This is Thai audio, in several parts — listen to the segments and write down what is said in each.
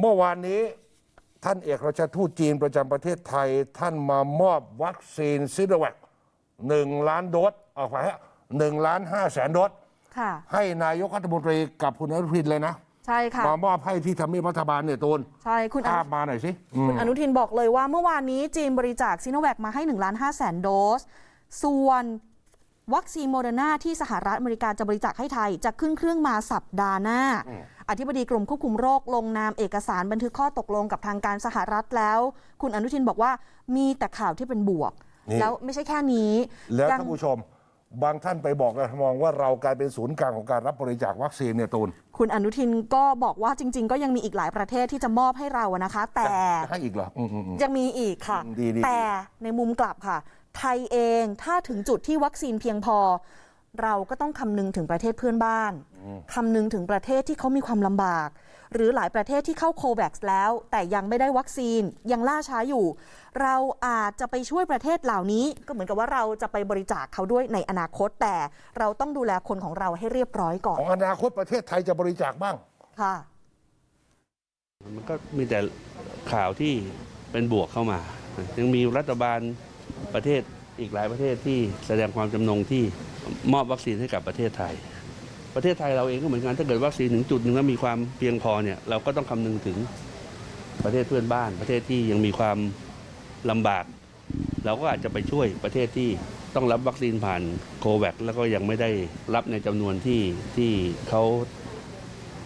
เมื่อวานนี้ท่านเอกราชทูตจีนประจำประเทศไทย ท่านมามอบวัคซีนซิโนแวคหนึ่งล้านโดสเอาไปฮะหนึ่งล้านห้าแสนโดสค่ะ ให้นายกรัฐมนตรีกับคุณอนุทินเลยนะ ใช่ค่ะ มามอบให้ที่ทำเนียบรัฐบาลเนี่ยตูนใช่ คุณอภานุพมาหน่อยสิอืม คุณอนุทินบอกเลยว่าเมื่อวานนี้จีนบริจาคซิโนแวคมาให้1ล้าน5แสนโดส ส่วนวัคซีนโมเดอร์นาที่สหรัฐอเมริกาจะบริจาคให้ไทย จะขึ้นเครื่องมาสัปดาห์หน้า อธิบดีกรมควบคุมโรคลงนามเอกสารบันทึกข้อตกลงกับทางการสหรัฐแล้ว คุณอนุทินบอกว่ามีแต่ข่าวที่เป็นบวกนี่แล้วไม่ใช่แค่นี้ แล้วยังท่านผู้ชมบางท่านไปบอกนะมองว่าเรากลายเป็นศูนย์กลางของการรับบริจาควัคซีนเนี่ยตูน คุณอนุทินก็บอกว่าจริง ๆ ก็ยังมีอีกหลายประเทศที่จะมอบให้เราอะนะคะ แต่จะให้อีกเหรออืมอืมอืมยังมีอีกค่ะอืมดีดีแต่ในมุมกลับค่ะ ไทยเองถ้าถึงจุดที่วัคซีนเพียงพอ เราก็ต้องคำนึงถึงประเทศเพื่อนบ้าน คำนึงถึงประเทศที่เขามีความลำบาก หรือหลายประเทศที่เข้าโควัคแล้ว แต่ยังไม่ได้วัคซีนยังล่าช้าอยู่ เราอาจจะไปช่วยประเทศเหล่านี้ ก็เหมือนกับว่าเราจะไปบริจาคเขาด้วยในอนาคต แต่เราต้องดูแลคนของเราให้เรียบร้อยก่อขนองอนาคตประเทศไทยจะบริจาคบ้างค่ะ มันก็มีแต่ข่าวที่เป็นบวกเข้ามา ยังมีรัฐบาลประเทศอีกหลายประเทศที่แสดงความจำนงที่มอบวัคซีนให้กับประเทศไทย ประเทศไทยเราเองก็เหมือนกันถ้าเกิดวัคซีนถึงจุดหนึ่งแล้วมีความเพียงพอเนี่ยเราก็ต้องคำนึงถึงประเทศเพื่อนบ้าน ประเทศที่ยังมีความลำบาก เราก็อาจจะไปช่วยประเทศที่ต้องรับวัคซีนผ่านโควัคแล้วก็ยังไม่ได้รับในจำนวนที่ที่เขา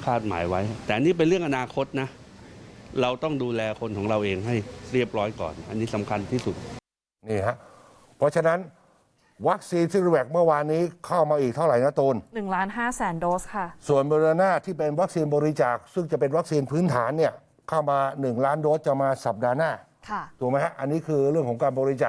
คาดหมายไว้ แต่นนี้เป็นเรื่องอนาคตนะ เราต้องดูแลคนของเราเองให้เรียบร้อยก่อน อันนี้สำคัญที่สุดนี่ฮะเพราะฉะนั้น วัคซีนซิโนแวคเมื่อวานนี้เข้ามาอีกเท่าไหร่นะตูน1ล้าน5แสนโดสค่ะ ส่วนโมเดอร์นาที่เป็นวัคซีนบริจาค ซึ่งจะเป็นวัคซีนพื้นฐานเนี่ยเข้ามา 1 ล้านโดสจะมาสัปดาห์หน้าค่ะ ถูกไหมฮะ อันนี้คือเรื่องของการบริจาค